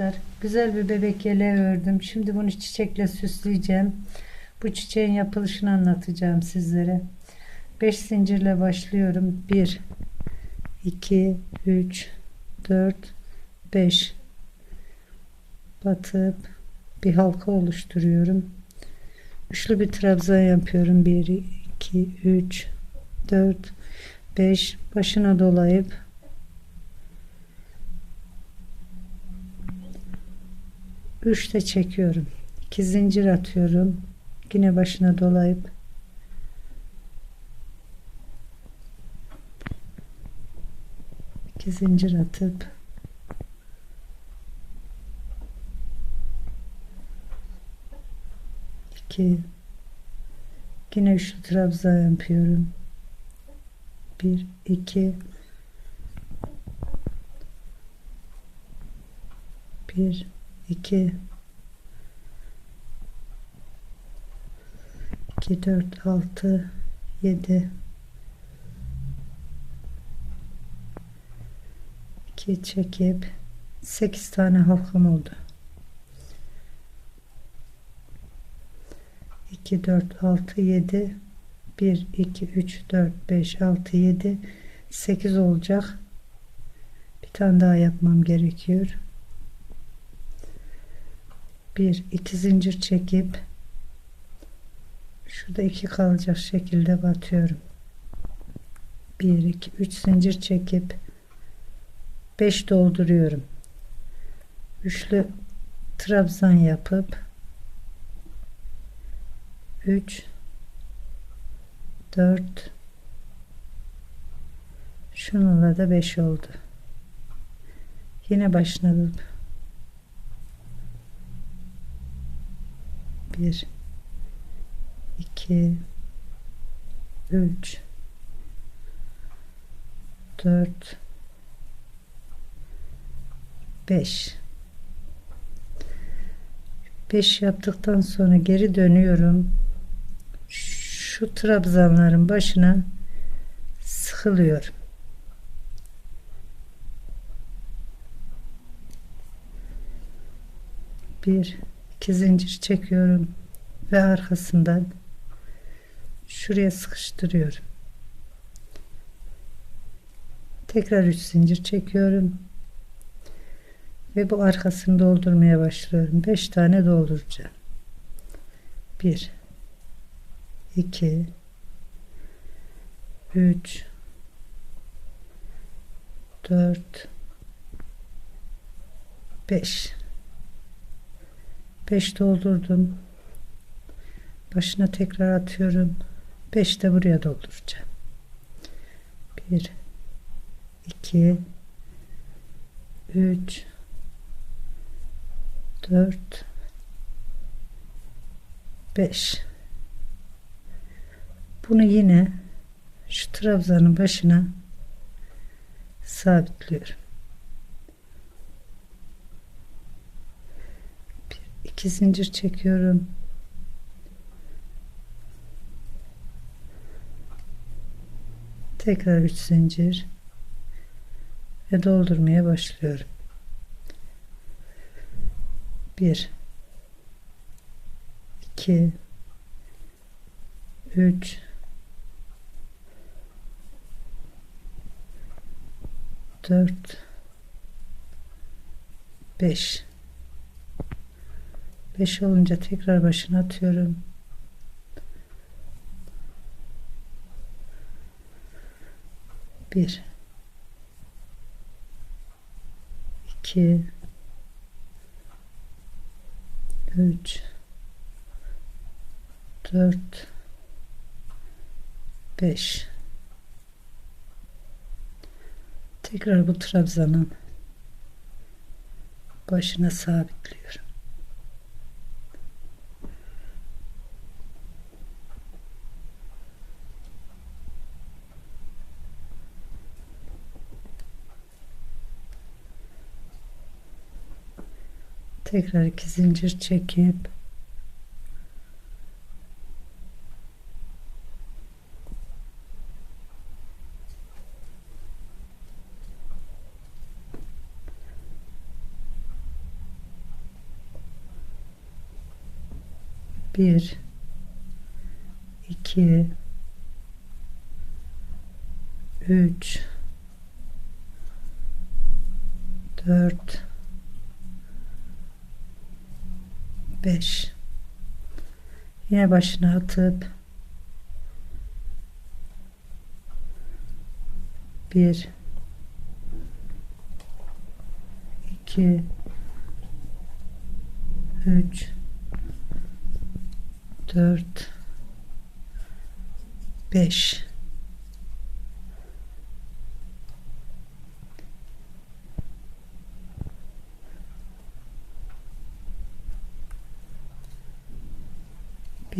arkadaşlar. Güzel bir bebek yeleği ördüm. Şimdi bunu çiçekle süsleyeceğim. Bu çiçeğin yapılışını anlatacağım sizlere. 5 zincirle başlıyorum. 1 2 3 4 5 batıp bir halka oluşturuyorum. Üçlü bir trabzan yapıyorum. 1 2 3 4 5 başına dolayıp 3 de çekiyorum. 2 zincir atıyorum. Yine başına dolayıp iki zincir atıp iki yine üçlü trabzan yapıyorum. Bir, iki bir, 2 2 4 6 7 2 çekip 8 tane halkam oldu. 2 4 6 7 1 2 3 4 5 6 7 8 olacak. Bir tane daha yapmam gerekiyor bir iki zincir çekip şurada iki kalacak şekilde batıyorum. Bir iki üç zincir çekip beş dolduruyorum. Üçlü trabzan yapıp üç dört şununla da beş oldu. Yine başına 1 2 3 4 5 5 yaptıktan sonra geri dönüyorum. Şu trabzanların başına sıkılıyorum. Bir 2 zincir çekiyorum ve arkasından şuraya sıkıştırıyorum. Tekrar 3 zincir çekiyorum. Ve bu arkasını doldurmaya başlıyorum. 5 tane dolduracağım. 1 2 3 4 5 5 doldurdum. Başına tekrar atıyorum. 5 de buraya dolduracağım. 1 2 3 4 5 Bunu yine şu trabzanın başına sabitliyorum. 2 zincir çekiyorum. Tekrar 3 zincir ve doldurmaya başlıyorum. 1 2 3 4 5 5 olunca tekrar başına atıyorum. Bir, iki, üç, dört, beş. Tekrar bu trabzanın başına sabitliyorum. Tekrar iki zincir çekip. Bir iki üç dört 5 yine başına atıp 1 2 3 4 5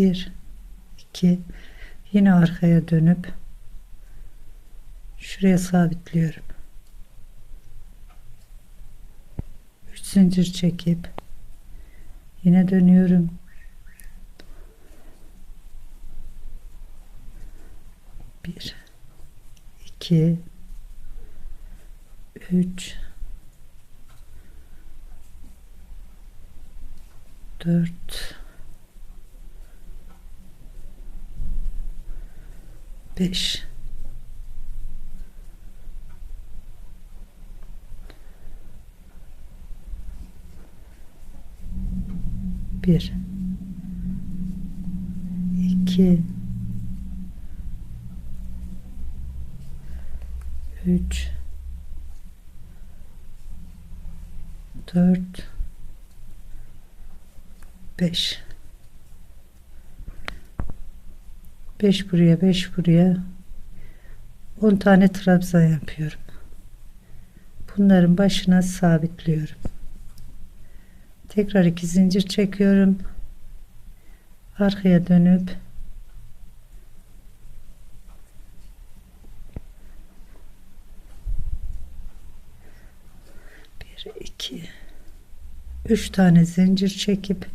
1 2 yine arkaya dönüp şuraya sabitliyorum. 3 zincir çekip yine dönüyorum. Bir iki üç. Dört beş. Bir. İki. Üç. Dört. Beş beş buraya beş buraya. On tane trabzan yapıyorum. Bunların başına sabitliyorum. Tekrar iki zincir çekiyorum. Arkaya dönüp bir iki üç tane zincir çekip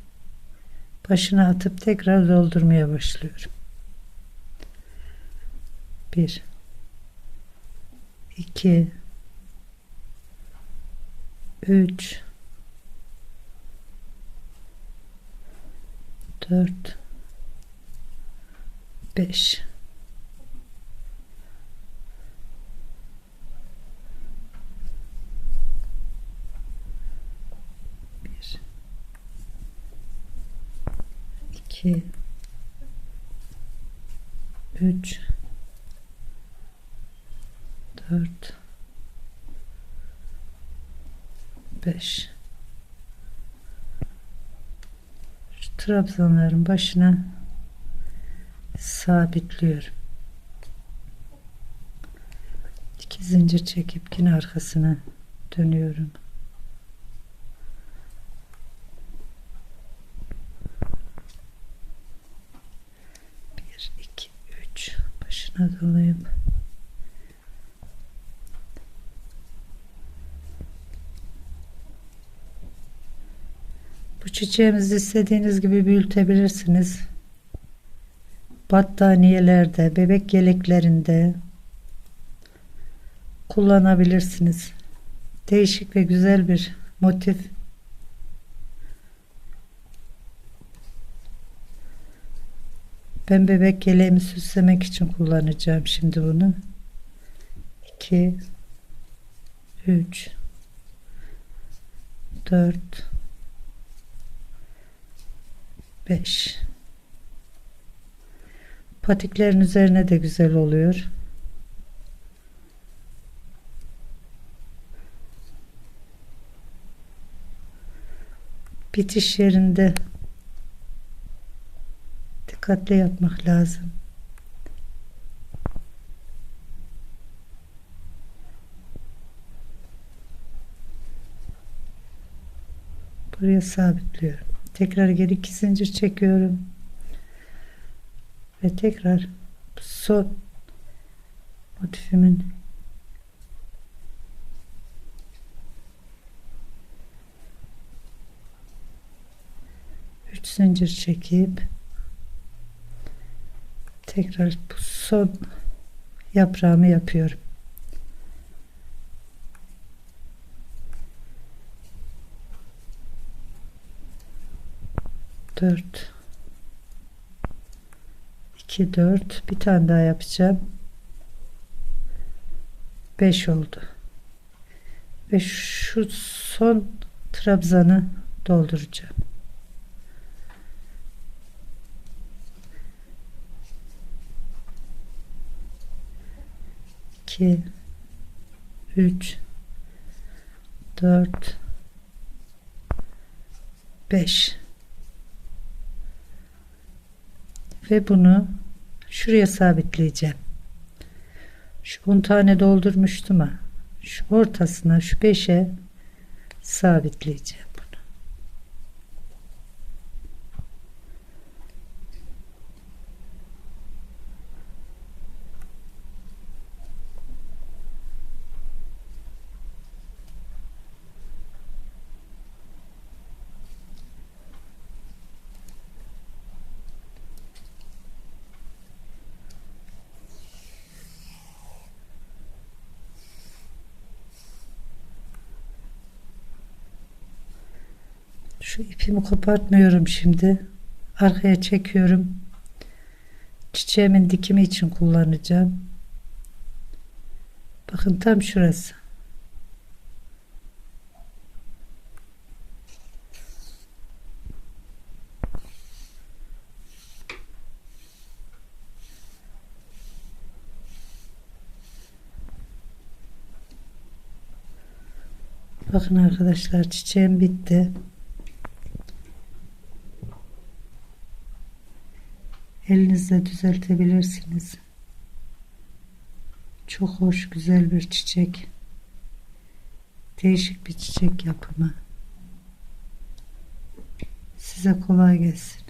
başına atıp tekrar doldurmaya başlıyorum bir. İki. Üç. Dört. Beş. Bir. İki. Üç dört. Beş. Şu trabzanların başına sabitliyorum. İki zincir çekip yine arkasına dönüyorum. Bir iki üç. Başına dolayım çiçeğimizi istediğiniz gibi büyütebilirsiniz. Battaniyelerde, bebek yeleklerinde kullanabilirsiniz. Değişik ve güzel bir motif. Ben bebek yeleğimi süslemek için kullanacağım şimdi bunu. 2 3 4 5 patiklerin üzerine de güzel oluyor. Bitiş yerinde dikkatli yapmak lazım. Buraya sabitliyorum tekrar geri iki zincir çekiyorum. Ve tekrar son motifimin üç zincir çekip tekrar bu son yaprağımı yapıyorum dört. 2 4 bir tane daha yapacağım. 5 oldu. Ve şu son trabzanı dolduracağım. İki üç dört beş ve bunu şuraya sabitleyeceğim. Şu 10 tane doldurmuştum ha. Şu ortasına şu 5'e sabitleyeceğim bunu. Şu ipimi kopartmıyorum şimdi. Arkaya çekiyorum. Çiçeğimin dikimi için kullanacağım. Bakın tam şurası. Bakın arkadaşlar çiçeğim bitti. Elinizle düzeltebilirsiniz. Çok hoş, güzel bir çiçek. Değişik bir çiçek yapımı. Size kolay gelsin.